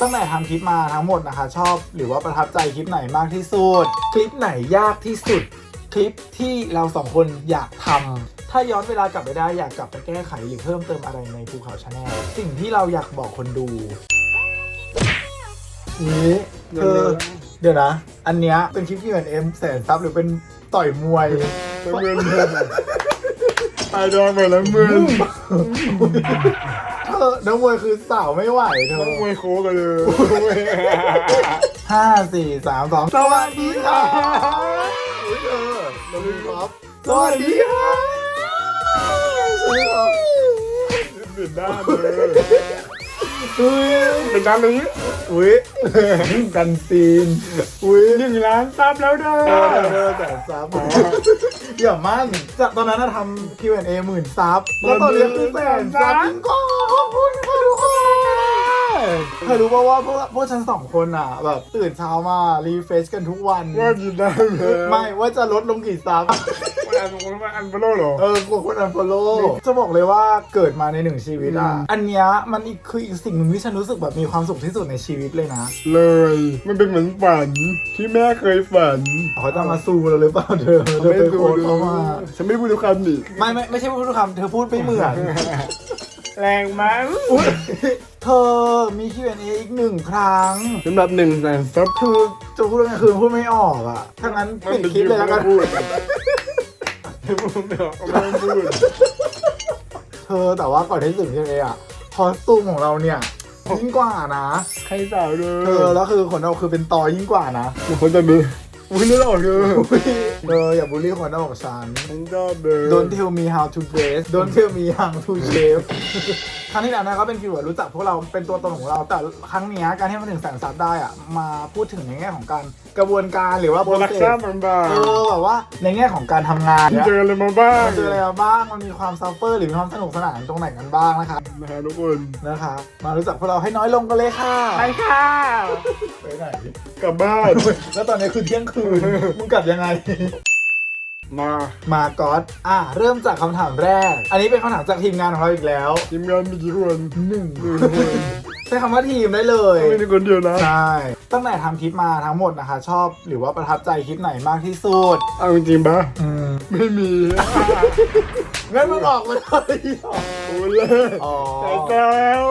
ตั้งแต่ทำคลิปมาทั้งหมดนะคะ ชอบหรือว่าประทับใจคลิปไหนมากที่สุด คลิปไหนยากที่สุด คลิปที่เราสองคนอยากทำถ้าย้อนเวลากลับไปได้อยากกลับไปแก้ไขหรือเพิ่มเติมอะไรในภูเขาชาแนลสิ่งที่เราอยากบอกคนดูนี้เธอเดี๋ยวนะ อันเนี้ยเป็นคลิปที่เหมือนเอ็มแสนซับหรือเป็นต่อยมวยเป็นเงินเดือนตายดองไปแล้วมึง เธอนักมวยคือสาวไม่ไหวเธอต้องมวยโค้กันเลยห้าสี่สามสองสวัสดีค่ะอุ้ยเธอเราลืมครับสวัสดีค่ะสวัสดีครับปิดด้านเลย อุ้ยเป็นด้านนี้อุ้ยกันซีนอุ้ยหนึ่งล้านซับแล้วเด้อเออเออแต่ซับอย่ามั่นจากตอนนั้นน่ะทำ Q&A หมื่นซับแล้วตอนนี้คือแสนซับจริงก็ขอบคุณค่ะทุกคน เธอรู้ป่าวว่าพวกพวกฉันสองคนอะ แบบตื่นเช้ามารีเฟรชกันทุกวันว่ากินได้เลยไม่ว่าจะลดลงกี่ซับมันอันมันมันอันเบลเหรอ เออกลัวคนอันฟอลโล่จะบอกเลยว่าเกิดมาในหนึ่งชีวิตอะอืมอันเนี้ยมันอีกคืออีกสิ่งหนึ่งที่ฉันรู้สึกแบบมีความสุขที่สุดในชีวิตเลยนะ เลย มันเป็นเหมือนฝันที่แม่เคยฝันเขาจะมาซูเราหรือเปล่าเธอเธอไปโกนเขามาฉันไม่พูดทุกคำดิไม่ไม่ไม่ใช่พูดทุกคำเธอพูดไม่เหมือน แรงมั้งอุ๊ยเธอมี Q&A อีกหนึ่งครั้งสำหรับหนึ่งแสนซับคือจะพูดยังไงคือพูดไม่ออกอะถ้างั้นปิดคลิปเลยแล้วกันพูดไม่พูดไม่ออกไม่ต้องพูดเธอแต่ว่าก่อนที่จะถึง Q&A อะคอสตูมของเราเนี่ยยิ่งกว่านะ ใครสาวเลเธอยแล้วคือคนเราคือเป็นตอยิ่งกว่านะบางคนจะมี อุ้ยนี่หรอกเธอเธออย่าบูลลี่คนนอกฉันฉันชอบเลย Don't tell me how to dress Don't tell me how to shave ครั้งที่แล้วนะก็เป็นฟีลแบบรู้จักพวกเราเป็นตัวตนของเรา แต่ครั้งเนี้ยการที่มาถึงแสนซับได้อะมาพูดถึงในแง่ของการกระบวนการหรือว่าโปรดักชั่นมันบ้างเออแบบว่าในแง่ของการทำงานเนี่ย เจออะไรมาบ้างมันเจออะไรมาบ้าง มันมีความซัฟเฟอร์หรือมีความสนุกสนานตรงไหนกันบ้างนะคะ นะฮะทุกคนนะคะ มารู้จักพวกเราให้น้อยลงกันเลยค่ะ ไปค่ะ ไปไหน กลับบ้าน แล้วตอนนี้คือเที่ยงคืน มึงกลับยังไง มา มาก๊อตอะ เริ่มจากคำถามแรก อันนี้เป็นคำถามจากทีมงานของเราอีกแล้วทีมงานมีกี่คนหนึ่งหนึ่งคนใช้คำว่าทีมได้เลย ไม่ได้คนเดียวนะ ใช่ ตั้งแต่ทำคลิปมาทั้งหมดนะคะ ชอบหรือว่าประทับใจคลิปไหนมากที่สุด เอาจริงๆปะอืมไม่มี งั้นมึงออกมาเลย โอ้เล่อ๋อ แต่แล้ว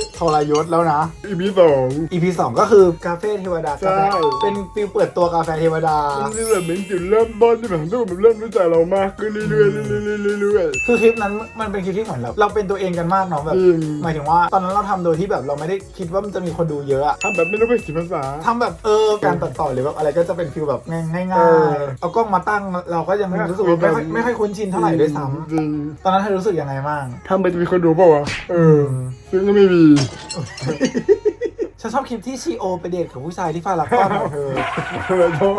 ท รยศแล้วนะ อีพีสอง EP 2ก็คือกาเฟ่เทวดาใช่ เป็นฟิลเปิดตัวกาแฟเทวดา มันคือแบบเป็นจุดเริ่มต้นที่แบบทุกคนเริ่มรู้จักเรามากขึ้นเรื่อยๆเรื่อยๆเรื่อยคือคลิปนั้นมันเป็นคลิปที่เหมือนเราเราเป็นตัวเองกันมากเนาะแบบจริงหมายถึงว่าตอนนั้นเราทำโดยที่แบบเราไม่ได้คิดว่ามันจะมีคนดูเยอะอะๆทำแบบไม่รู้เป็นสีภาษา ทำแบบเออการตัดต่อหรือแบบอะไรก็จะเป็นฟิลแบบง่ายเออๆเอากล้องมาตั้งเราก็ยังรู้สึกว่าไม่ค่อยไม่ค่อยคุ้นชินเท่าไหร่ด้วยซ้จริงำตอนนั้นเธอรู้สึกยังไงบ้าง ทำไปจะมีคนดูเปล่าวะเออ ซึ่งก็ไม่มีฉันชอบคลิปที่ชีโอไปเดทกับผู้ชายที่ฟ้ารักก้อนของเธออะไรชอบ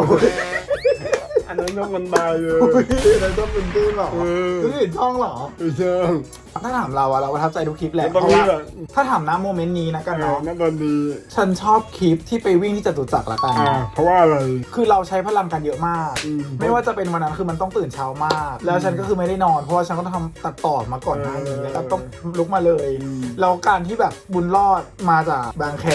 อันนั้นต้องมันตายเลยอุ้ยนั่นก็เป็นตื้นเหรอเออ คือเห็นช่องเหรอ ไม่ใช่ ถ้าถามเราอะเราประทับใจทุกคลิปแหละตอนเพราะนี้ว่าแบบถ้าถามนะโมเมนต์นี้นะกันเออเนาะณตอนนี้ฉันชอบคลิปที่ไปวิ่งที่จตุจักรละกันอ่าเพราะว่าอะไรคือเราใช้พลังกันเยอะมากอืมไม่ว่าจะเป็นวันนั้นคือมันต้องตื่นเช้ามาก แล้วฉันก็คือไม่ได้นอน เพราะว่าฉันก็ต้องทำตัดต่อมาก่อนหน้านี้เออแล้วก็ต้องลุกมาเลยอืมแล้วการที่แบบบุญรอดมาจากบางแค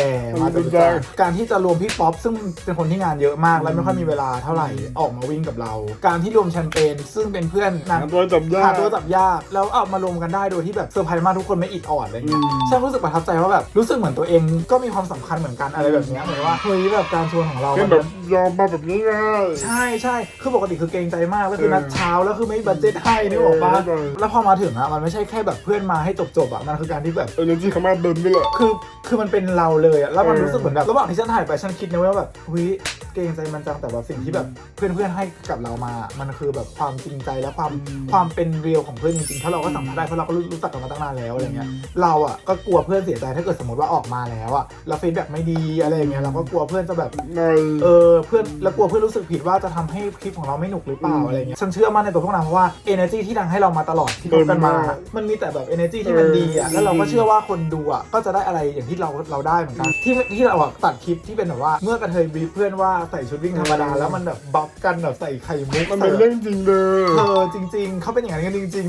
มาจากบุญรอดการที่จะรวมพี่ป๊อปซึ่งเป็นคนที่งานเยอะมาก และไม่ค่อยมีเวลาเท่าไหร่ออกมาวิ่งกับเรา การที่รวมแชมเปญซึ่งเป็นเพื่อนนางหาตัวจับยาหากตัวจับยากแล้วเอามารวมกันได้โดยที่แบบเซอร์ไพรส์มากทุกคนไม่อิดออดอะไรเงี้ยอืมฉันรู้สึกประทับใจว่าแบบรู้สึกเหมือนตัวเองก็มีความสำคัญเหมือนกันอะไรแบบเนี้ยเหมือนว่าเฮ้ยแบบการชวนของเราเป็นมันแบบยอมมาแบบง่ายใช่ใช่คือปกติคือเกรงใจมากแล้วคือเออนัดเช้าแล้วคือไม่บัดเจ็ตให้นึกออกปะเออแล้วพอมาถึงอะมันไม่ใช่แค่แบบเพื่อนมาให้จบๆอะมันคือการที่แบบเอเนจีเขามาเดินด้วยแหละคือคือมันเป็นเราเลยอะแล้วมันเออรู้สึกเหมือนแบบระหว่างที่ฉันถ่ายไปฉันคิดนะว่าแบบเฮ้ยเกรงใจมันจังแต่แบบสิ่งที่แบบเพื่อนๆให้กับเรามา มันคือแบบความจริงใจและความความเป็นเรียลของเพื่อนจริงๆเพราะเราก็สัมผัสได้เพราะเราก็รู้รู้จักกันมาตั้งนานแล้วอะไรเงี้ยเราอะก็กลัวเพื่อนเสียใจถ้าเกิดสมมติว่าออกมาแล้วอะแล้วฟีดแบ็กไม่ดีอะไรอย่างเงี้ยเราก็กลัวเพื่อนจะแบบในเออเพื่อนแล้วกลัวเพื่อนรู้สึกผิดว่าจะทำให้คลิปของเราไม่หนุกหรือเปล่าอืมอะไรเงี้ยฉันเชื่อมั่นในตัวพวกนางเพราะว่า energy ที่นางให้เรามาตลอดที่คบกันมาเออมากมันมีแต่แบบ energy ที่มันเออดีอะแล้วเราก็ดีเชื่อว่าคนดูอะก็จะได้อะไรอย่างที่เราเราได้เหมือนกันที่ที่เราอะตัดคลิปที่เป็นแบบว่าเมื่อกระเทยบีบเพื่อนว่าใส่ชุดวิ่งธรรมดาแล้วมันแบบบัฟกันแบบใส่ไข่มุกมันเป็นเรื่องจริงเลยเธอจริง ๆเขาเป็นอย่างนั้นกันจริง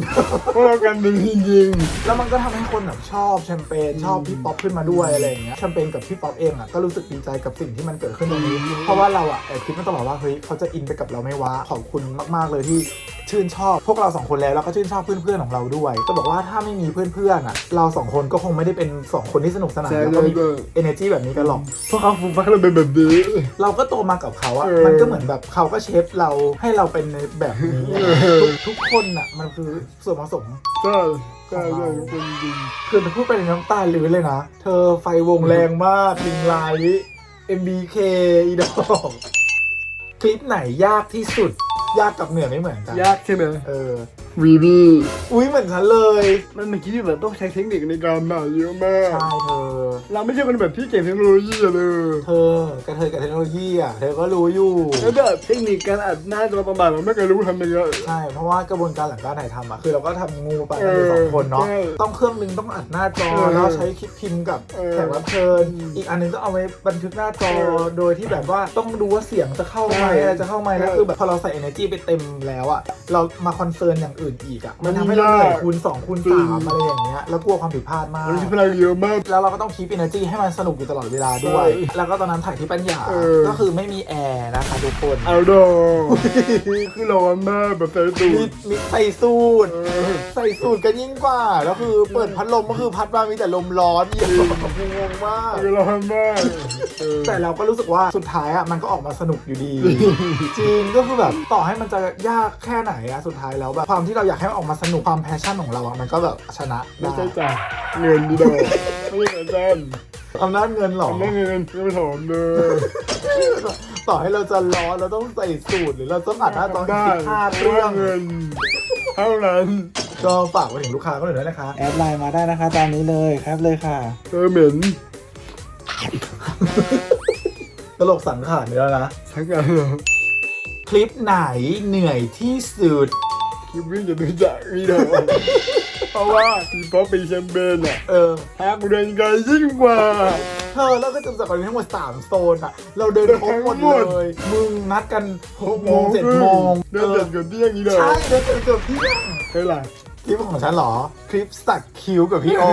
พวกเรากันเป็นจริง ๆ แล้วมันก็ทำให้คนแบบชอบแชมเปญชอบพี่ป๊อปขึ้นมาด้วยอะไรอย่างเงี้ยแชมเปญกับพี่ป๊อปเองอะก็รู้สึกดีใจกับสิ่งที่มันเกิดขึ้นตรงนี้ เพราะว่าเราอะแอบคิดมาตลอดว่าเฮ้ยเขาจะอินไปกับเราไหม่วะขอบคุณมากๆเลยที่ ชื่นชอบพวกเราสองคนแล้วแล้วก็ชื่นชอบเพื่อนๆของเราด้วยจะบอกว่าถ้าไม่มีเพื่อนๆอะ เราสองคนก็คงไม่ได้เป็นสองคนที่สนุกสนานใช่แล้วก็มีใช่ energy แบบนี้กันหรอกๆพวกเขาฟูฟักเราเป็นแบบนี้ เราก็โตมากับเขาอะเออมันก็เหมือนแบบเขาก็เชฟเราให้เราเป็นในแบบนี้อะเออทุกทุกคนอะมันคือส่วนผสมใช่ใช่ใช่ทุกคนจริงคือมันพูดไปในน้ำตาลื้นเลยนะ เธอไฟวงแรงมากลิงไลท์ MBK อีดอกคลิปไหนยากที่สุด ยากกับเหนื่อยไม่เหมือนกัน ยากใช่ไหม เออ วีบีอุ้ยเหมือนฉันเลย มันเป็นคิดที่แบบต้องใช้เทคนิคในการหาเยอะมาก ใช่เธอ เราไม่ใช่คนแบบที่เก่งเทคโนโลยีอะเลยเธอกระเทยกับเทคโนโลยีอะเธอก็รู้อยู่ แล้วแบบเทคนิคการอัดหน้าจอประมาณเราไม่เคยรู้ทำยังไง ใช่ เพราะว่ากระบวนการหลังการถ่ายทำอะคือเราก็ทำงูไปกันอยู่สองคนเนาะใช่ต้องเครื่องนึงต้องอัดหน้าจอเออแล้วใช้คลิปพิมพ์กับเออแขกรับเชิญอืมอีกอันนึงก็เอาไว้บันทึกหน้าจอเออโดยที่แบบว่าต้องดูว่าเสียงจะเข้าไหมใช่อะไรจะเข้าไหมแล้วใช่คือแบบพอเราใส่ energy ไปเต็มแล้วอะเรามาคอนเซิร์นอย่างอื่นอีกอะมัมันนทำให้เราเหนื่อยยากคูณ2คูณจริง3อะไรอย่างเงี้ยแล้วกลัวความผิดพลาดมากมันใช้พลังเยอะมาก แล้วเราก็ต้องคีป energy ให้มันสนุกอยู่ตลอดเวลาด้วยใช่แล้วก็ตอนนั้นถ่ายที่ปัญญาเออก็คือไม่มีแอร์นะคะทุกคนเอาดอคือร้อนมากแบบใส่ตูมีดมีใส่สูทเออใส่สูตรกันยิ่งกว่าแล้วคือเปิดพัดลมก็คือพัดมามีแต่ลมร้อนเยี่ยมงงมากคือร้อนมากเออแต่เราก็รู้สึกว่าสุดท้ายอะมันก็ออกมาสนุกอยู่ดีจริงก็คือแบบต่อให้มันจะยากแค่ไหนอะสุดท้ายแล้วแบบความที่เราอยากให้มันออกมาสนุกความแพชชั่นของเราอะมันก็แบบชนะไม่ได้ใช่จ่ายเงินดีดอกไม่ใช่จ่ายอำนาจเงินหรอไม่เงินไม่ไปถอนเลยต่อให้เราจะร้อนเราต้องใส่สูตรหรือเราต้องอัดหน้าจอได้สิบห้าเพเคราะรื่อว่างเงิน เท่านั้นก็ฝากไปถึงลูกค้าก็เลยด้วยนะคะ แอดไลน์มาได้นะคะ ตามนี้เลยครับเลยค่ะ เธอเหม็นตลกสังขารนี่แล้วนะ ทั้งกันเหรอคลิปไหนเหนื่อยที่สุด คลิปวิ่งจะดูจากนี่ดอกเพราะว่าปีป๊อปปีแชมเปญอะเออทางเดินไกลยิ่งกว่า เธอแล้วก็จำจัดกันทั้งหมด3โซนอะเราเดินครบหมดทั้งหมดเลย มึงนัดกัน6โมง7โมงเดินเดินกับเที่ยงนี้ดอกใช่เดินกันเกือบเที่ยงเฮ้ยล่ะ คลิปของฉันเหรอ คลิปสักคิ้วกับพี่โอ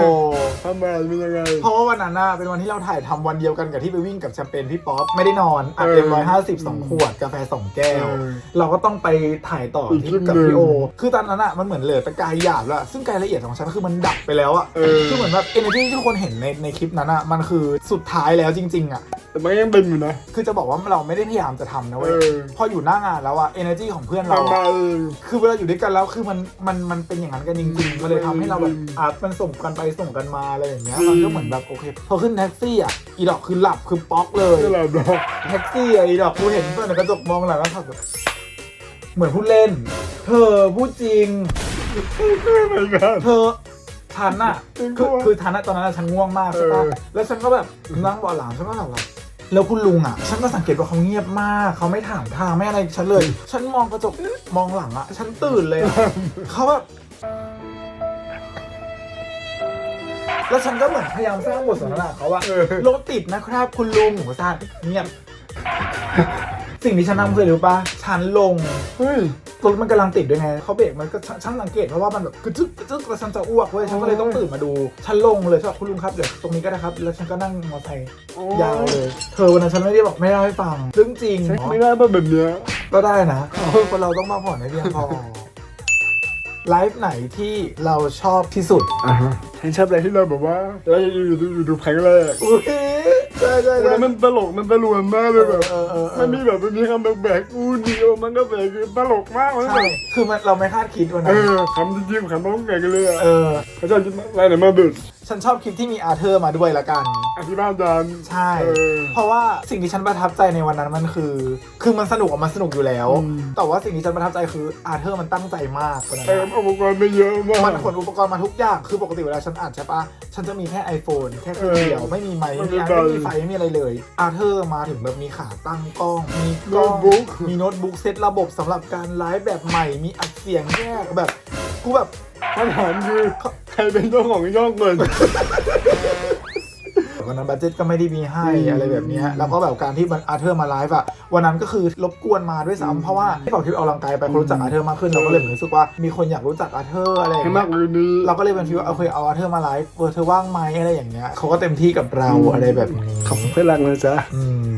ทำไมเป็นยังไง เพราะว่าวันนั้นน่ะเป็นวันที่เราถ่ายทำวันเดียวกันกับที่ไปวิ่งกับแชมเปญพี่ป๊อปไม่ได้นอนอัดเออเต็มร้อยห้าสิบสองขวดกาแฟสองแก้ว เออเราก็ต้องไปถ่ายต่ออีกที่คลิปกับหนึ่งพี่โอ คือตอนนั้นอะมันเหมือนเหลือแต่กายหยาบแล้ว ซึ่งกายละเอียดของฉันคือมันดับไปแล้วอะเออ คือเหมือนแบบ energy ที่ทุกคนเห็นในในคลิปนั้นอะมันคือสุดท้ายแล้วจริงๆอะ แต่มันยังเป็นอยู่นะ คือจะบอกว่าเราไม่ได้พยายามจะทำนะเว้ยเออ พออยู่หน้างานแล้วอะ energy ของเพื่อนเราทำมาอะเองคือเวลาอยู่ด้วยกันแล้วคือมันมันมันเป็นอย่างนั้นกันจริงๆมันเลยทำให้เราแบบอืมอะมันส่งกันไปส่งกันมาอะไรอย่างเงี้ยอืมมันก็เหมือนแบบโอเคพอขึ้นแท็กซี่อะอีดอกคือหลับคือป๊อกเลยไม่หลับดอกแท็กซี่อะอีดอกกูเห็นเพื่อนในกระจกมองหลังแล้วขับแบบเหมือนพูดเล่น เธอพูดจริง ไม่เหมือนกัน เธอฉันอะจริงคือปะคือฉันอะตอนนั้นอะฉันง่วงมากใช่ปะเออ แล้วฉันก็แบบนั่งเบาะหลังฉันก็หลับหลับแล้วคุณลุงอะฉันก็สังเกตว่าเขาเงียบมาก เขาไม่ถามทางไม่อะไรฉันเลย ฉันมองกระจกมองหลังอะฉันตื่นเลยอะเขาแบบ แล้วฉันก็เหมือนพยายามสร้างบทสนทนาเขาว่าเออรถติดนะครับคุณลุงหัวซานเงียบ สิ่งที่ฉันทำคืออะไรรู้ปะฉันลงเฮ้ยรถมันกำลังติดด้วยไงเขาเบรกมันก็ฉฉันสังเกตเพราะว่ามันแบบกระจึกกระจึกแล้วฉันจะอ้วกเว้ยฉันก็เลยต้องตื่นมาดู ฉันลงเลยฉันบอกคุณลุงครับเดี๋ยวตรงนี้ก็ได้ครับ แล้วฉันก็นั่งมอเตอร์ไซค์ยาวเลยเธอวันนั้นฉันไม่ได้บอกไม่ได้ให้ฟังเรื่องจริงใช้ไม่ได้ป่ะแบบเนี้ยก็ได้นะคนเราต้องมาผ่อนให้เพียงพอ ไลฟ์ไหนที่เราชอบที่สุดอ่าฮะฉันชอบอะไรที่เราแบบว่าเราอยู่อยู่อยู่ดูครั้งแรกอุ้ยใช่ใช่แล้ใช่วมันตลกมันตะลวนมากเลยแบบเออเออเออมันมีแบบมันมีคำแบบแบกกูเดียวมันก็แบกคือตลกมากเลยใช่คือมันเราไม่คาดคิดวันเอนั้นอคำจริงๆคำต้องแบกกันเลยอะเออเขาชอบคิดอะไรไหนมาบึด ฉันชอบคลิปที่มีอาร์เธอร์มาด้วยละกัน อธิบายจานใช่ เออ เพราะว่าสิ่งที่ฉันประทับใจในวันนั้นมันคือ คือมันสนุกอะมันสนุกอยู่แล้ว อืม แต่ว่าสิ่งที่ฉันประทับใจคืออาร์เธอร์มันตั้งใจมากวันนั้นเอออะอุปกรณ์ไม่เยอะมาก มันขนอุปกรณ์มาทุกอย่าง คือปกติเวลาฉันอัดใช่ปะฉันจะมีแค่ iPhone แค่เครื่องเดียวไม่มีไมค์ไม่มีมันอาเป็นไม่มีไฟไม่มีอะไรเลย อาร์เธอร์มาถึงแบบมีขาตั้งกล้อง มีกล้องโน้ตบุ๊กมีโน้ตบุ๊กเซตระบบสำหรับการไลฟ์แบบใหม่ มีอัดเสียงแยกแบบ กูแบบคำถามคือใครเป็นเจ้าของช่องเงิน วันนั้นบัตเจ็ตก็ไม่ได้มีให้อะไรแบบเนี้ยแล้วก็แบบการที่มันอาเธอร์มาไลฟ์อะวันนั้นก็คือรบกวนมาด้วยซ้ำเพราะว่าที่บอกที่ออกกำลังกายไปคนรู้จักอาเธอร์มากขึ้นเราก็เลยเหมือนรู้สึกว่ามีคนอยากรู้จักอาเธอร์อะไรอย่างให้เงี้มากยกว่านี้เราก็เลยเป็นฟีลว่าโอเคเอาอาเธอร์มาไลฟ์เออเธอว่างไหมอะไรอย่างเงี้ยเขาก็เต็มที่กับเราอะไรแบบนี้ ขอบคุณเพื่อนรักนะจ๊ะ อืม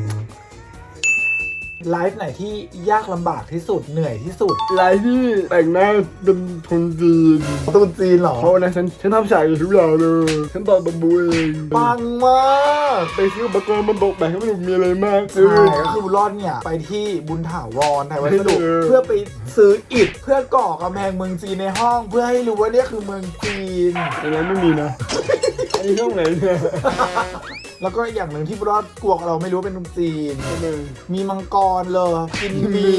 ไลฟ์ไหนที่ยากลำบากที่สุดเหนื่อยที่สุดลายที่แต่งหน้าเป็นคนจีนตูนจีนเหรอเพราะวันนั้นฉันฉันทำฉากอยู่ทุกอย่างเลยฉันตอบตบบูเองปังมากไปซื้ออุปกรณ์มันตกแต่งให้มันดูมีอะไรมากใช่ก็คือบุญรอดเนี่ย ไปที่บุญถาวรไทยวัสดุเออเพื่อไปซื้ออิฐเพื่อก่อกำแพงเมืองจีนในห้อง เพื่อให้รู้ว่าเนี่ยคือเมืองจีนในนั้นไม่มีนะอันนี้ช่องไหนเนี่ย แล้วก็อีกอย่างหนึ่งที่บุญรอดกลัวเราไม่รู้ว่าเป็นเมืองจีนทำไมมีมังกรเลยกินหมี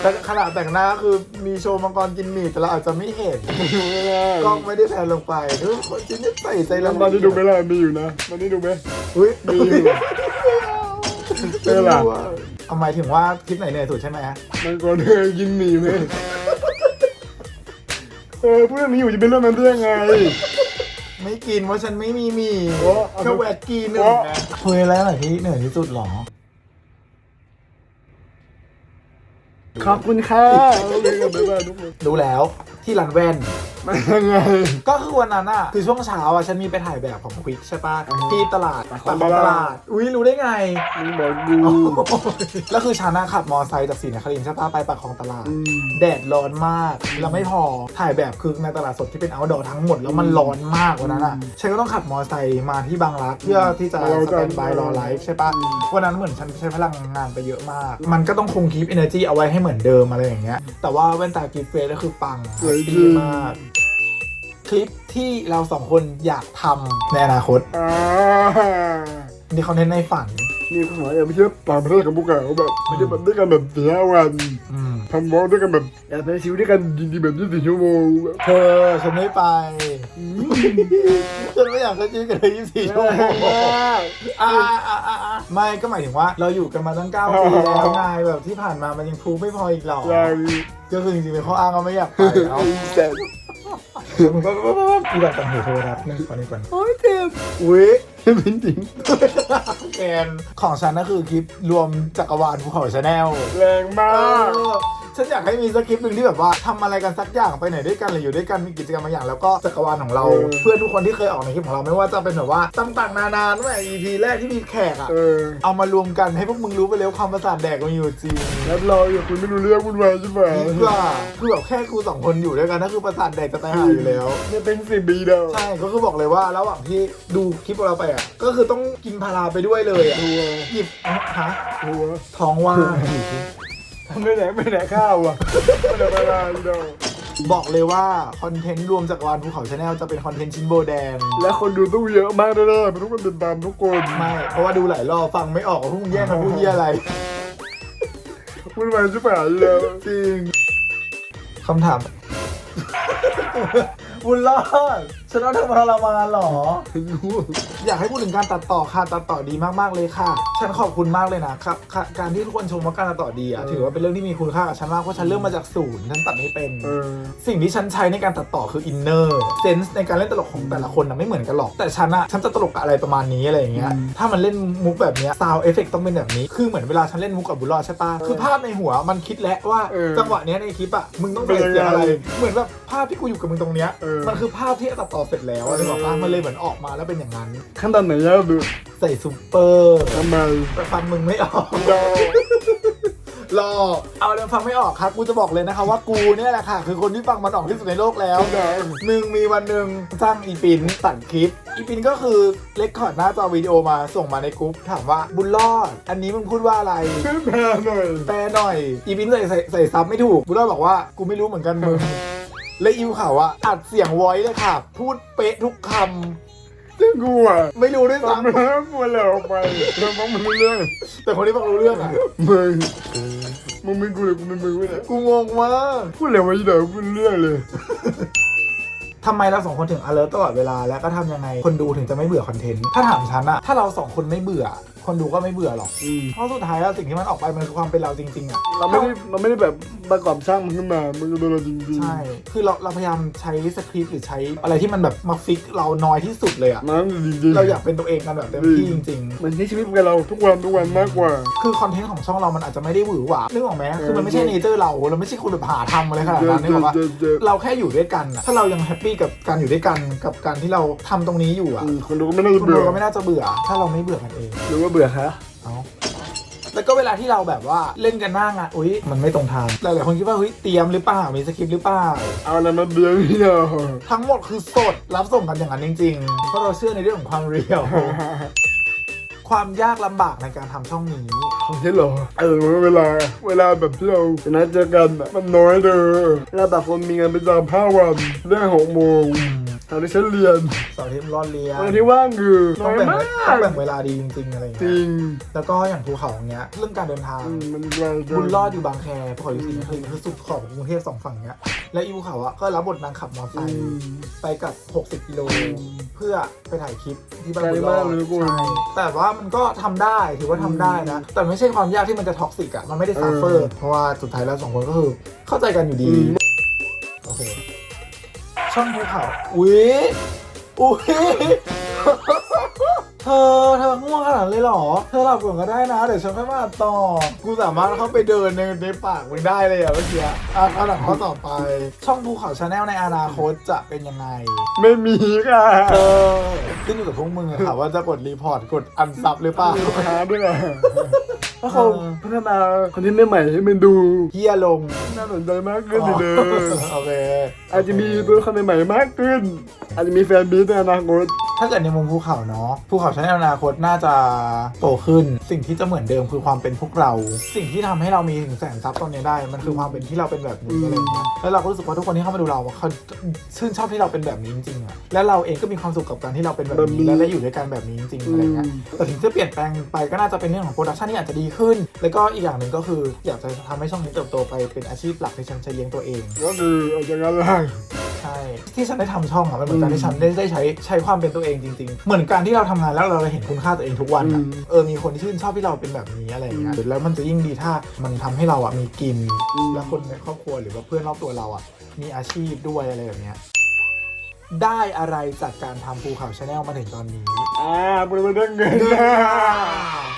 แต่ขณะแต่งหน้าคือมีโชว์มังกรกินหมีแต่เราอาจจะไม่เห็นไม่รู้ไม่ได้กล้องไม่ได้แพนลงไปทุกคนจีนนี่ใส่ใจแล้เราวตอนที่ดูไหมล่ะมีอยู่นะตอนนี้ดูไหมอุ้ยมีอยู่เออล่ะเอาหมายถึงว่าคลิปไหนเหนื่อยสุดใช่ไหมมันก็เธอกินหมี่ไหมเออพูดเรื่องนี้อยู่จะเป็นเรื่องนั้นได้ยังไง ไม่กินเพราะฉันไม่มีหมีโอ้เอาแค่แวกกีหนึ่งโอ้นะเฮ้ยแล้วไหนที่เหนื่อยที่สุดหรอ ขอบคุณค่ะโอเคกันบ๊ายบายทุกคนดูแล้วที่ร้านแว่น มันยังไง ก็คือวันนั้นอะคือช่วงเช้าอะฉันมีไปถ่ายแบบของควิกใช่ปะอือฮึที่ตลาดปากคปาลองกคลองตลาดอุ้ยรู้ได้ไงมึงบอกกูแล้วคือฉันอะขับมอไซค์จากศรีนครินทร์ใช่ปะไปปากคลองตลาด อืม แดดร้อนมากแล้วไม่พอถ่ายแบบคือในตลาดสดที่เป็นเอาดอทั้งหมด แล้วมันร้อนมากวันนั้นอะฉันก็ต้องขับมอเตอร์ไซค์มาที่บางรักเพื่อที่จะเราสจะแตนบายรอไลฟ์ใช่ปะอืม วันนั้นเหมือนฉันใช้พลังงานไปเยอะมาก มันก็ต้องคงคีปเอเนอร์จีเอาไว้ให้เหมือนเดิมอะไรอย่างเงี้ยแต่ว่าแว่นตากิฟเฟสก็คือปังสวยจริดีงมาก คลิปที่เราสองคนอยากทำในอนาคตอ่านี่เขาเน้นในฝัน นี่คุณหมออย่าไม่ใช่ต่างประเทศกับพวกเราแบบไม่ใช่แบบด้วยกันแบบสี่ห้าวันอืมทำวอล์กด้วยกันแบบอยากใช้ชีวิตด้วยกันจริงๆแบบยี่สิบชั่วโมงแบบเธอฉันไม่ไปฉันไม่อยากใช้ชีวิตกับเธอ24ชั่วโมงอ่าอ่าอ่าอ่าไม่ก็หมายถึงว่า เราอยู่กันมาตั้งเก้าปีแล้วไงแบบที่ผ่านมามันยังพรูฟไม่พออีกหรออย่างก็คือจริงๆเป็นข้ออ้างก็ไม่อยากไปเอา แต่มันก็อีแบบต่างหูโทรศัพท์นึงก่อนนี้ก่อนโอ้ยเจ็บอุ้ยเป็นจริงแกนของฉันก็คือคลิปรวมจักรวาลภูเขาชาแนลแรงมาก ฉันอยากให้มีสักคลิปหนึ่งที่แบบว่าทำอะไรกันสักอย่างไปไหนด้วยกันหรืออยู่ด้วยกันมีกิจกรรมบางอย่างแล้วก็จักรวาลของเรา เพื่อนทุกคนที่เคยออกในคลิปของเราไม่ว่าจะเป็นแบบว่าต่างๆนานาตั้งแต่ EP แรกที่มีแขกอะเออ เอามารวมกันให้พวกมึงรู้ไปแล้วความประสาทแดกมันอยู่จริงแล้วเราอย่าคุยไม่รู้เรื่องวุ่นวายใช่ไหมดีกว่าคือแบบแค่กูสองคนอยู่ด้วยกันนั่นคือประสาทแดกจะตายหาอยู่แล้ว เนี่ยเป็นสิบปีแล้วใช่ก็คือบอกเลยว่าระหว่างที่ดูคลิปของเราไปอะก็คือต้องกินพาราไปด้วยเลยอะทัวหยิบฮะ ทัวท้องว่างทำ ไม่ไหนไม่ไหนข้าวอะไม่ไหนมาลาอีดอกบอกเลยว่า คอนเทนต์รวมจากรวาลภูเขาชาแนลจะเป็นคอนเทนต์ชิ้นโบแดง และคนดูต้องเยอะมากแน่ๆเป็นทุกคนติดตามทุกคน ไม่ เพราะว่าดูหลายรอบฟังไม่ออกว่าพวกมึงแย่งกันพูดเยี่ยอะไรวุ่นวายใช่ไหมแล้วจริงคำถามบุญรอด ฉันต้องทำทรมานเหรอ อยากให้พูดถึงการตัดต่อค่ะ ตัดต่อดีมากๆเลยค่ะ ฉันขอบคุณมากเลยนะครับค่ะการที่ทุกคนชมว่าการตัดต่อดีอะถือว่าเป็นเรื่องที่มีคุณค่ากับฉันมากเพราะฉันเริ่มมาจากศูนย์ฉันตัดไม่เป็นเออสิ่งที่ฉันใช้ในการตัดต่อคืออินเนอร์เซนส์ในการเล่นตลกของแต่ละคนนะไม่เหมือนกันหรอก แต่ฉันอะฉันจะตลกกับอะไรประมาณนี้อะไรอย่างเงี้ยอืมถ้ามันเล่นมุกแบบเนี้ยซาวเอฟเฟกต้องเป็นแบบนี้ คือเหมือนเวลาฉันเล่นมุกกับบุญรอดใช่ปะคือภาพในหัวมันคิดแล้วว่าเออจังหวะเนี้ยในคลิปอะมึงต้องใส่เสียงอะไร เหมือนแบบภาพที่กูอยู่กับมึงตรงเนี้ยเออมันคือภาพที่ตัดต่อเสร็จแล้วอะไรบอกว่ามันเลยเหมือนออกมาแล้วเป็นอย่างนั้น ขั้นตอนไหนยากดูใส่ซูเปอร์ทำไมแต่ฟังมึงไม่ออกดอกรอเอาเดี๋ยวฟังไม่ออกครับกูจะบอกเลยนะคะว่ากูเนี่ยแหละค่ะ คือคนที่ฟังมันออกที่สุดในโลกแล้วดอกมึงมีวันหนึ่งสร้างอีปินตัดคลิป อีปินก็คือเลคคอร์ดหน้าจอวิดีโอมาส่งมาในกรุ๊ปถามว่าบุญรอด อันนี้มึงพูดว่าอะไรช่วยแปลหน่อยแปลหน่อย อีปินใส่ใส่ใส่ซับไม่ถูกบุญรอดบอกว่ากูไม่รู้เหมือนกันมึง และอิวข่าวว่าอัดเสียงไว้เลยค่ะ พูดเป๊ะทุกคซึ่งกูอะำไม่รู้ด้วยตอนซ้นั้นมัวแล้วออกไปแล้วฟังมันไม่เรื่องำแต่คนที่ฟังรู้เรื่องอะมึงมึงเป็นกูเลยกูเป็นมึงไม่ได้กูงงมากพูดอะไรวะอีดอกพูดเรื่องเลยทำไมเราสองคนถึง alert ตลอดเวลาและก็ทำยังไงคนดูถึงจะไม่เบื่อคอนเทนต์ถ้าถามฉันอะถ้าเราสองคนไม่เบื่อ คนดูก็ไม่เบื่อหรอก อืมเพราะสุดท้ายแล้วสิ่งที่มันออกไปมันคือความเป็นเราจริงๆอะเราไม่ได้เราไม่ได้แบบประกอบสร้างมันขึ้นมา มันคือตัวเราจริงๆใช่ คือเราเราพยายามใช้สคริปต์หรือใช้อะไรที่มันแบบมาฟิกเราน้อยที่สุดเลยอะมันจริงๆเราอยากเป็นตัวเองกันแบบเต็มที่จริงมันใช้ชีวิตกับเราทุกวันทุกวันมากกว่าๆคือคอนเทนต์ของช่องเรามันอาจจะไม่ได้หวือหวานึกออกไหมคือมันไม่ใช่เนเจอร์เราเราไม่ใช่คนแบบหาทำอะไรขนาดเจอนั้นนึเจกอออกปะเจอเจอ เราแค่อยู่ด้วยกันอะถ้าเรายังแฮปปี้กับการอยู่ด้วยกันกับการที่เราทำตรงนี้อยู่อะอืมคนดูก็ไม่น่าจะคนเบื่ดูอก็ไม่น่าจะเบื่อ ถ้าเราไม่เบื่อกันเอง หรือว่าเบื่อคะเอาแล้วก็เวลาที่เราแบบว่าเล่นกันหน้างานอุ้ยมันไม่ตรงทางหลายๆคนคิดว่าเฮ้ยเตรียมหรือเปล่ามีสคริปต์หรือเปล่าเอาอะไรมาเบื่อพี่เนาะทั้งหมดคือสดรับส่งกันอย่างนั้นจริง ๆ เพราะเราเชื่อในเรื่องของความเรียวความยากลำบากในการทำช่องนี้ของเช่นเหรอเออเวลา เวลาแบบที่เราจะนัดเจอกันอะมันน้อยเด้อแล้วแบบคนมีงานประจำห้าวันเรื่องหกโมง ตอนที่ฉันเรียนเสาร์อาที่รอนเลียนวันที่ว่างคือน้ต้อองยแบ่งมาเวต้อกงแบ่งเวลาดีจริงๆอะไรอย่างจเงี้ริยงแล้วก็อย่างภูเขาอย่างเงี้ยเรื่องการเดินทาง อืมมันไกลเกินบุญรอดอยู่บางแคภูเขาอยู่ศรีนครินทร์คือสุดขอบของกรุงเทพสองฝั่งเนี้ย และอีภูเขาอะก็รับบทนางขับมอเตอร์ไซอืค์ม ไปกับ 60 กิโล เพื่อไปถ่ายคลิปที่บ้านไกลบุญรอมาดกเลยทุกคนใช่แต่ว่ามันก็ทำได้ถือว่าทำได้นะ แต่ไม่ใช่ความยากที่มันจะท็อกซิกอะมันไม่ได้ซัฟเฟอร์เพราะว่าสุดท้ายแล้วสองคนก็คือเข้าใจกันอยู่ดี อืมโอเค ช่องภูเขาอุ้ยอุ้ยเธอเธอง่วงขนาดนั้นเลยเหรอ เธอหลับก่อนก็ได้นะ เดี๋ยวฉันค่อยมาต่อ กูสามารถเข้าไปเดินในในปากมึงได้เลยอะเมื่อกี้อะเอาหลังข้อต่อไป ช่องภูเขาชาแนลในอนาคตจะเป็นยังไง ไม่มีค่ะเออขึ้นอยู่กับพวกมึงอะค่ะว่าจะกดรีพอร์ตกดอันซับหรือเปล่ามีปัญหาด้วยอะ เพราะเขาเออพัฒนาคอนเทนต์ใหม่ๆให้มันดูเฮียลง น่าสนใจมากขึ้นเลยโอเคอาจจะมีตัวละคำใหม่ๆมากขึ้น อาจจะมีแฟนบีทในอนาคตถ้าเกิดในมุมภูเขาเนาะภูเขาชาแนลอนาคตน่าจะโตขึ้น สิ่งที่จะเหมือนเดิมคือความเป็นพวกเรา สิ่งที่ทำให้เรามีถึงแสนซับตอนนี้ได้ มันคือความเป็นที่เราเป็นแบบนี้อืมอะไรอย่างเงี้ยแล้วเราก็รู้สึกว่าทุกคนที่เข้ามาดูเราอะเขาชื่นชอบที่เราเป็นแบบนี้จริงๆอะและเราเองก็มีความสุขกับการที่เราเป็นแบบนี้และได้อยู่ด้วยกันแบบนี้จริงๆอะไรเงี้ยแต่ถึงจะเปลี่ยนแปลงไปก็น่าจะเป็นเรื่องของโปรดักชันที่อาจจะดีขึ้น แล้วก็อีกอย่างหนึ่งก็คืออยากจะทำให้ช่องนี้เติบโตไปเป็นอาชีพหลักที่ฉันจะเลี้ยงตัวเอง ก็คือออกจากงานล่างใช่ที่ฉันได้ทำช่องอะมันเหมือนการที่ฉันได้ได้ใช้ใช้ความเป็นตัวเองจริง ๆ เหมือนการที่เราทำงานแล้วเราเห็นคุณค่าตัวเองทุกวันอะอืมเออมีคนที่ชื่นชอบที่เราเป็นแบบนี้อะไรอย่างเงี้ยแล้วมันจะยิ่งดีถ้ามันทำให้เราอะมีกิน แล้วคนในครอบครัวหรือว่าเพื่อนรอบตัวเราอะมีอาชีพด้วยอะไรแบบเนี้ย ได้อะไรจากการทำภูเขาชาแนลมาถึงตอนนี้อ่าเป็นเรื่องเงินนะ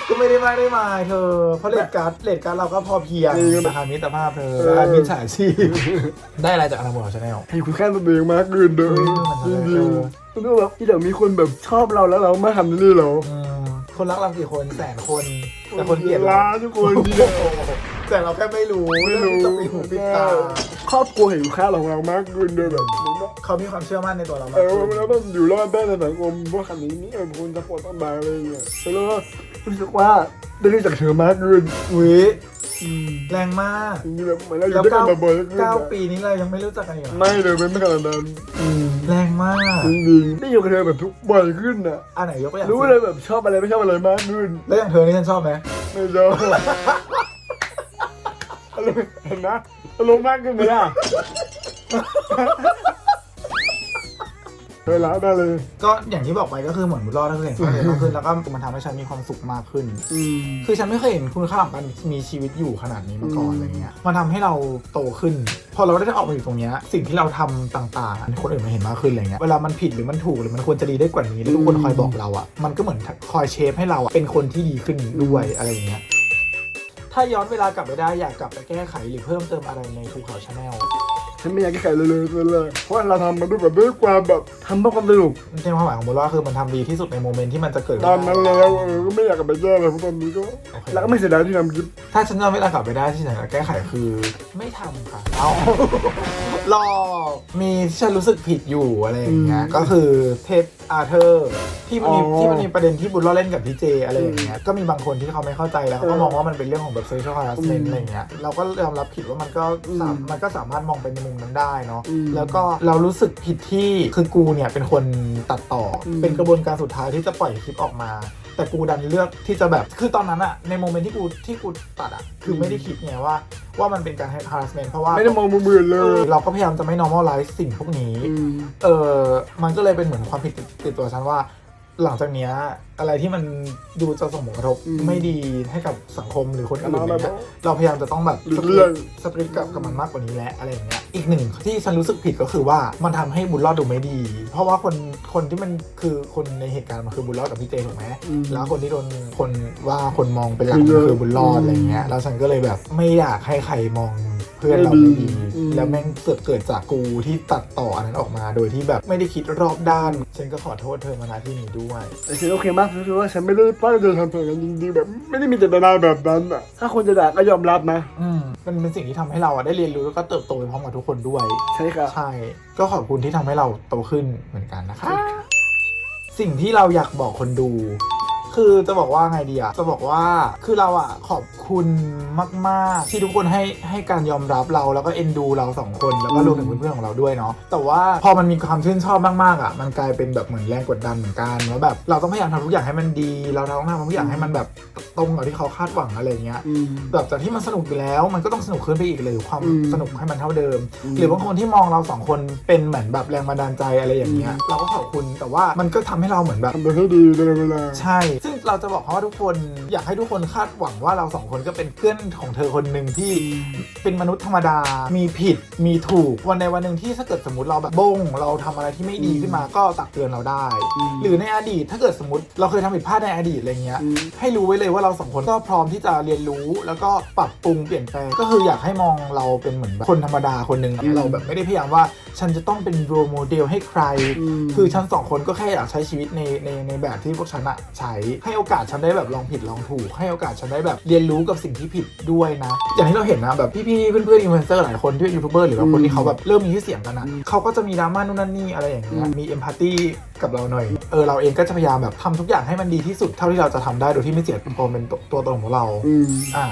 ก็ไม่ได้มากได้มาเธอ เพราะเลดการ์ดเลดการ์ดเราก็พอเพียงจริงราคามิตรภาพเธอเออราคามิตรฉาชีพได้อะไรจากอนาคตของชาแนลให้คุณค่าตัวเองมากขึ้นเด้อเออจมันริงเออๆต้องแบบที่เดี๋ยวมีคนแบบชอบเราแล้วเรามาทำนี่เหรอ คนรักเรากี่คนแสนคน แต่คนเกลียดเราล้านทุกคนที่เดียว แต่เราแค่ไม่รู้ไม่รู้ จะปิดหูปิดตาครอบครัวเห็นคุณค่าของเรามากขึ้นด้วยแบบนี้เนอะเขามีความเชื่อมั่นในตัวเรามาเอกอขึ้น แล้วมันอยู่รอดได้ในสังคมว่าคันนี้นี่เออคนจะปวดต้องบายอะไรอย่างเงี้ยแล้วก็รู้สึกว่าได้รู้จักเธอมากขึ้นอุ้ยอืม แรงมากจริงๆแบบเหมือนเราอแล้ยู่วด้วยกัเก้านบ่อยๆขึ้นเก้าอะปีนี้เรายังไม่รู้จักกันอีกเหรอไม่เลยไม่ขนาดนั้นแรงมากจริงๆได้อยู่กับเธอแบบทุกบ่อยขึ้นอะ อันไหนยกตัวอย่างรู้สิเลยแบบชอบอะไรไม่ชอบอะไรมากขึ้นแล้วอย่างเธอนี่ฉันชอบไหมไม่ชอบอารมณ์เห็นนะอารมณ์มากขึ้นไหมล่ะ เวลาได้เลย ก็อย่างที่บอกไปก็คือเหมือนบุญรอดก็คือเห็นความเห็นมากขึ้นแล้วก็มันทำให้ฉันมีความสุขมากขึ้น อืม คือฉันไม่เคยเห็นคุณค่าของการมีชีวิตอยู่ขนาดนี้มาก่อนอืม อะไรเงี้ย มันทำให้เราโตขึ้น พอเราได้ออกมาอยู่ตรงเนี้ยสิ่งที่เราทำต่างๆคนอื่นมาเห็นมากขึ้นอะไรเงี้ย เวลามันผิดหรือมันถูกหรือมันควรจะดีได้กว่านี้แล้วทุกคนคอยบอกเราอะ มันก็เหมือนคอยเชฟให้เราอะเป็นคนที่ดีขึ้นด้วยอะไรอย่างเงี้ย ถ้าย้อนเวลากลับไปได้อยากกลับไปแก้ไขหรือเพิ่มเติมอะไรในภูเขาชาแนล ฉันไม่อยากแก้ไขเลยเลยเลยเพราะว่าเราทำมันด้วยแบบด้วยความแบบทำเพื่อความสนุกในความหมายของบุญรอดคือมันทำดีที่สุดในโมเมนต์ที่มันจะเกิดตอนนั้นแล้วเออก็ไม่อยากกลับไปแก้เลยเพราะตอนนี้ก็โอเคแล้วก็ไม่เสียดายที่ทำคลิปถ้าฉันย้อนเวลากลับไปได้ที่ฉันจะแก้ไขคือ ไม่ทำค่ะเอารอมีที่ฉันรู้สึกผิดอยู่อะไรอย่างเงี้ยอืมก็คือเทปอาเธอร์ที่มันมีอ๋อที่มันมีประเด็นที่บุญรอดเล่นกับพี่เจอะไรอย่างเงี้ยก็มีบางคนที่เขาไม่เข้าใจแล้วเขาก็เออมองว่ามันเป็นเรื่องของแบบ sexual harassment อืมอะไรอย่างเงี้ยเราก็ยอมรับผิดว่ามันก็สามอืมมันก็สามารถมองไปในมุมนั้นได้เนาะอืมแล้วก็เรารู้สึกผิดที่คือกูเนี่ยเป็นคนตัดต่ออมเป็นกระบวนการสุดท้ายที่จะปล่อยคลิปออกมา แต่กูดันเลือกที่จะแบบคือตอนนั้นอะในโมเมนต์ที่กูที่กูตัดอะคือไม่ได้คิดไงว่า ว่ามันเป็นการ harassment เพราะว่าไม่ได้มองมุมอื่นเลเอยอเราก็พยายามจะไม่ normalize สิ่งพวกนี้ อืม เออมันก็เลยเป็นเหมือนความผิดติดตัวฉันว่า หลังจากเนี้ยอะไรที่มันดูจะส่งผลกระทบอืมไม่ดีให้กับสังคมหรือคนอื่นเอาอะไรมาเงี้ยแบบเราพยายามจะต้องแบบหลีกเลี่ยงสตริกกับกับมันมากกว่านี้แหละอะไรอย่างเงี้ยอีกหนึ่งที่ฉันรู้สึกผิดก็คือว่ามันทำให้บุญรอดดูไม่ดี เพราะว่าคนคนที่มันคือคนในเหตุการณ์มันคือบุญรอดกับพี่เจถูกไหมอืม แล้วคนที่โดนคนว่าคนมองเป็นหลักคือคือบุญรอดอืมอะไรเงี้ยแล้วฉันก็เลยแบบไม่อยากให้ใครมอง เพื่อนเราไม่ดีอืม แล้วแม่งเกิดเกิดจากกูที่ตัดต่ออันนั้นออกมาโดยที่แบบไม่ได้คิดรอบด้าน ฉันก็ขอโทษเธอมาณที่นี้ด้วย แต่ฉันโอเคมากคือว่าฉันไม่ได้ตั้งใจทำแบบนั้นจริงๆแบบไม่ได้มีเจตนาแบบนั้นอะถ้าคนจะด่าก็ยอมรับนะอืมมันเป็นสิ่งที่ทำให้เราอะได้เรียนรู้แล้วก็เติบโตไปพร้อมกับทุกคนด้วย ใช่ค่ะ ใช่ ก็ขอบคุณที่ทำให้เราโตขึ้นเหมือนกันนะคะ สิ่งที่เราอยากบอกคนดู คือจะบอกว่าไงดีอะจะบอกว่าคือเราอะขอบคุณมากๆ ที่ทุกคนให้ให้การยอมรับเราแล้วก็เอ็นดูเราสองคนแล้วก็รวมถึงเพื่อนๆของเราด้วยเนาะแต่ว่าพอมันมีความชื่นชอบมากๆอะมันกลายเป็นแบบเหมือนแรงกดดันเหมือนกันว่าแบบเราต้องพยายามทำทุกอย่างให้มันดี เราต้องทำทุกอย่างให้มันแบบตรงกับที่เขาคาดหวังอะไรเงี้ยอืมแบบจากที่มันสนุกอยู่แล้ว มันก็ต้องสนุกขึ้นไปอีกเลยความอืมสนุกให้มันเท่าเดิมอืมหรือบางคนที่มองเราสองคนเป็นเหมือนแบบแรงบันดาลใจอะไรอย่างเงี้ยอืมเราก็ขอบคุณแต่ว่ามันก็ทำให้เราเหมือนแบบทำตัวให้ดีตลอดเวลาใช่ซึ่งเราจะบอกเขาว่าทุกคนอยากให้ทุกคนคาดหวังว่าเราสองคนก็เป็นเพื่อนของเธอคนหนึ่งที่เป็นมนุษย์ธรรมดา มีผิดมีถูกวันในวันหนึ่งที่ถ้าเกิดสมมติเราแบบบง เราทำอะไรที่ไม่ดีอืมขึ้นมาก็ตักเตือนเราได้อืมหรือในอดีตถ้าเกิดสมมติเราเคยทำผิดพลาดในอดีตอะไรเงี้ยอืมให้รู้ไว้เลยว่าเราสองคนก็พร้อมที่จะเรียนรู้ แล้วก็ปรับปรุงเปลี่ยนแปลงก็คืออยากให้มองเราเป็นเหมือนแบบคนธรรมดาคนหนึ่งอืมเราแบบไม่ได้พยายามว่าฉันจะต้องเป็นโรโมเดลให้ใครอืมคือฉันสองคนก็แค่อยากใช้ชีวิตในในในแบบที่พวกฉันอะใช้ให้โอกาสฉันได้แบบลองผิดลองถูก ให้โอกาสฉันได้แบบเรียนรู้กับสิ่งที่ผิดด้วยนะ อย่างที่เราเห็นนะแบบพี่ๆเพื่อนๆอินฟลูเอนเซอร์หลายคนที่เป็นยูทูบเบอร์หรือว่าคนที่เขาแบบเริ่มมีชื่อเสียงกันนะเขาก็จะมีดราม่านู่นนั่นนี่อะไรอย่างเงี้ยอืมมีเอมพัตตีกับเราหน่อย เออเราเองก็จะพยายามแบบทำทุกอย่างให้มันดีที่สุดเท่าที่เราจะทำได้โดยที่ไม่เสียความเป็นตัวตัวตนของเราอืมอ่า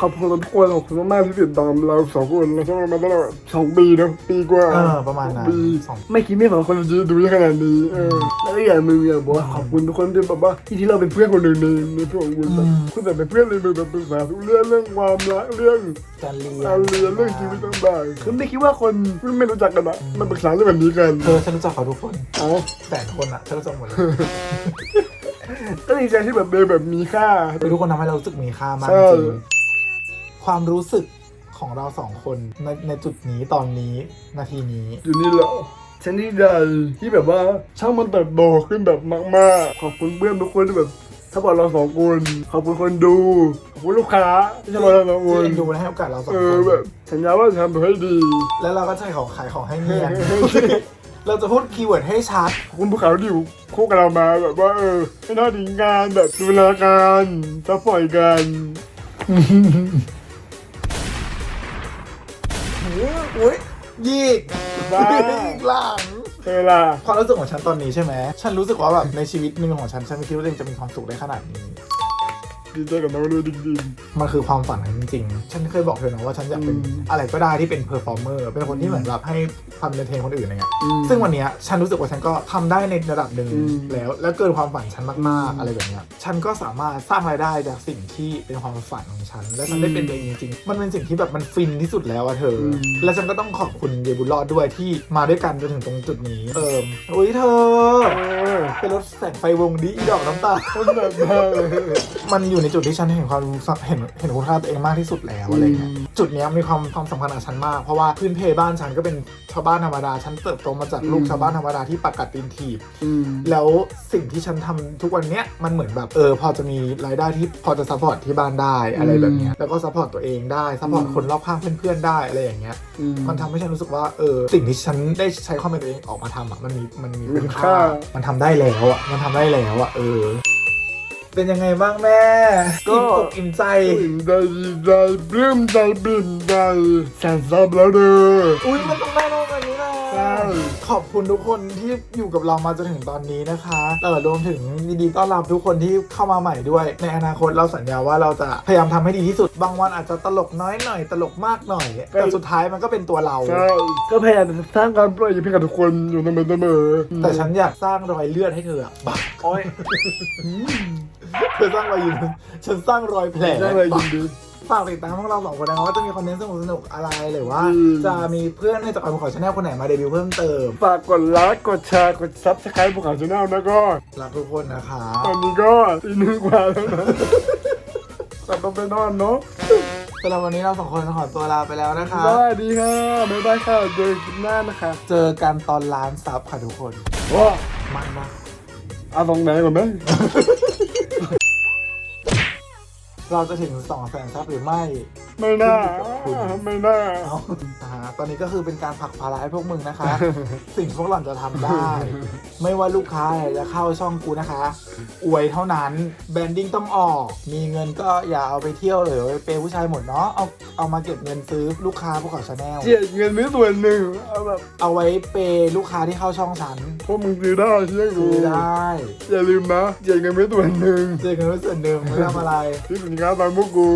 ขอบคุณทุกคนขอบคุณมากๆที่ติดตามเราสองคนเราชอบกันมาตลอดสองปีนะปีกว่าเออประมาณนั้นปีสอง ไม่คิดไม่ฝันว่าคนจะดูได้ขนาดนี้เออแล้วก็อย่างหนึ่งอยากบอกว่าขอบคุณทุกคนที่แบบว่าที่ที่เราเป็นเพื่อนคนหนึ่งในในพวกของคุณแบบคุณแต่เป็นเพื่อนเลยแบบปรึกษาทุกเรื่องเรื่องความรักเรื่องการเรียนการเรียนเรื่องชีวิตต่างๆคือไม่คิดว่าคนไม่รู้จักกันอะมันปรึกษาเรื่องแบบนี้กันเธอฉันรู้จักเขาทุกคนอ๋อแสนคนอะฉันรู้จักหมดเลยก็ดีใจที่แบบเดินแบบมีค่า คือทุกคนทำให้เรารู้สึกมีค่ามากใช่จริง ความรู้สึกของเราสองคนในในจุดนี้ตอนนี้นาทีนี้ อยู่นี่แหละฉันดีใจที่แบบว่าช่างมันเติบโตขึ้นแบบมากๆ ขอบคุณเพื่อนทุกคนที่แบบถ้าบอกเราสองคนขอบคุณคนดูขอบคุณลูกค้าที่ชอบเราสองคที่นเอ็นดูและให้โอกาสเราสองเอคอนแบบสัญญาว่าจะทำตัวให้ดี แล้วเราก็จะของขายของให้เนียน เราจะพูดคีย์เวิร์ดให้ชัด ขอบคุณภูเขาที่อยู่คู่กับเรามาแบบว่าเออไม่น่าทิ้งกันแบบดูแลกันซัพพอร์ตกัน อุ้ยยีกบ้ายีกหลังเออล่ะความรู้สึกของฉันตอนนี้ใช่ไหม ฉันรู้สึกว่าแบบในชีวิตหนึ่งของฉัน ฉันไม่คิดว่าตัวเองจะมีความสุขได้ขนาดนี้ ดีใจกับน้องด้วยจริงมันคือความฝันจริงๆ ฉันเคยบอกเธอนะว่าฉันอยากเป็นอืมอะไรก็ได้ที่เป็นเพอร์ฟอร์เมอร์ เป็นคนที่เหมือนแบบให้ความเอนเตอร์เทนคนอื่นอะไรเงี้ยอืมซึ่งวันเนี้ยฉันรู้สึกว่าฉันก็ทำได้ในระดับหนึ่งอืมแล้ว แล้วเกินความฝันฉันมากอืมๆอะไรแบบเนี้ย ฉันก็สามารถสร้างรายได้จากสิ่งที่เป็นความฝันของฉัน และฉันได้เป็นตัวเองจริงๆ มันเป็นสิ่งที่แบบมันฟินที่สุดแล้วอะเธออม และฉันก็ต้องขอบคุณเยบุญรอดด้วยที่มาด้วยกันจนถึงตรงจุดนี้ เอิมอุ้ยเธอ เออเป็นรถแสงไฟวงดีอีดอกน้ำตา คนแบบได้เลยมันอยู่ในจุดที่ฉันเห็นความเห็นเห็นคุณค่าตัวเองมากที่สุดแล้วอะไรเงี้ยอืมจุดเนี้ยมีความความสำคัญกับฉันมาก เพราะว่าพื้นเพบ้านฉันก็เป็นชาวบ้านธรรมดา ฉันเติบโตมาจากลูกอืมชาวบ้านธรรมดาที่ปากกัดตีนถีบอืมแล้วสิ่งที่ฉันทำทุกวันเนี้ยมันเหมือนแบบเออพอจะมีรายได้ที่พอจะซัพพอร์ตที่บ้านได้อะไรแบบเนี้ยแล้วก็ซัพพอร์ตตัวเองได้ซัพพอร์ตอืมคนรอบข้างเพื่อนๆได้อะไรอย่างเงี้ยอืมันทำให้ฉันรู้สึกว่าเออสิ่งที่ฉันได้ใช้ความเป็นตัวเองออกมาทำอะมันมีมันมีมีคุณค่าค่ามันทำได้แล้วอะมันทำได้แล้วอะเออ เป็นยังไงบ้างแม่ก็ อิ่มอกอิ่มใจตื่นใจดีใจปลื้มใจบิ่นใจแสนซับแล้วเด้อ อุ้ยมันต้องได้ ขอบคุณทุกคนที่อยู่กับเรามาจนถึงตอนนี้นะคะเออรวมถึงยินดีต้อนรับทุกคนที่เข้ามาใหม่ด้วย ในอนาคตเราสัญญาว่าเราจะพยายามทำให้ดีที่สุด บางวันอาจจะตลกน้อยหน่อย ตลกมากหน่อย แต่สุดท้ายมันก็เป็นตัวเรา ใช่ ก็พยายามสร้างความปลอดภัยให้กับทุกคนอยู่เสมอเสมอแต่ฉันอยากสร้างรอยเลือดให้เธออะบักโอ้ยเธอสร้างรอยยิ้มฉันสร้างรอยแผลได้เลยยินดี ฝากติดตามพวกเราสองคนนะครับว่าจะมีคอนเทนต์สนุกๆอะไรหรือว่าอืมจะมีเพื่อนในจักรวาลของชาแนลคนไหนมาเดบิวต์เพิ่มเติม ฝากกดไลค์กดแชร์กดซับสไครต์พวกเขาชาแนลนะก็รักทุกคนนะคะตอนนี้ก็ตีหนึ่งกว่าแล้วนะแต่ต้องไปนอนเนาะสำหรับวันนี้เราสองคนขอตัวลาไปแล้วนะคะสวัสดีค่ะบ๊ายบายค่ะเจอกันหน้านะคะ เจอกันตอนล้านซับค่ะทุกคนว้ามันมากเอาตรงไหนก่อนไหม เราจะถึง2องแสนซับหรือไม่ ไม่น่า ไม่น่าเอาอ่าตอนนี้ก็คือเป็นการผลักภาระให้พวกมึงนะคะ สิ่งที่พวกเราจะทำได้ ไม่ว่าลูกค้าไหนจะเข้าช่องกูนะคะ อวยเท่านั้น แบรนดิ้งต้องออก มีเงินก็อย่าเอาไปเที่ยวหรือไปเปย์ผู้ชายหมดเนาะ เอาเอามาเก็บเงินซื้อลูกค้าพวกเขาชาแนล เจียดเงินไม่ส่วนหนึ่งเอาแบบเอาไว้เปย์ลูกค้าที่เข้าช่องฉันพวกมึงซื้อได้เชื่อกูซื้อได้ อย่าลืมนะเจียดเงินไม่ส่วนหนึ่งเจอกันไว้ส่วนหนึ่งไม่ทำอะไร ที่สินค้าตามพวกกู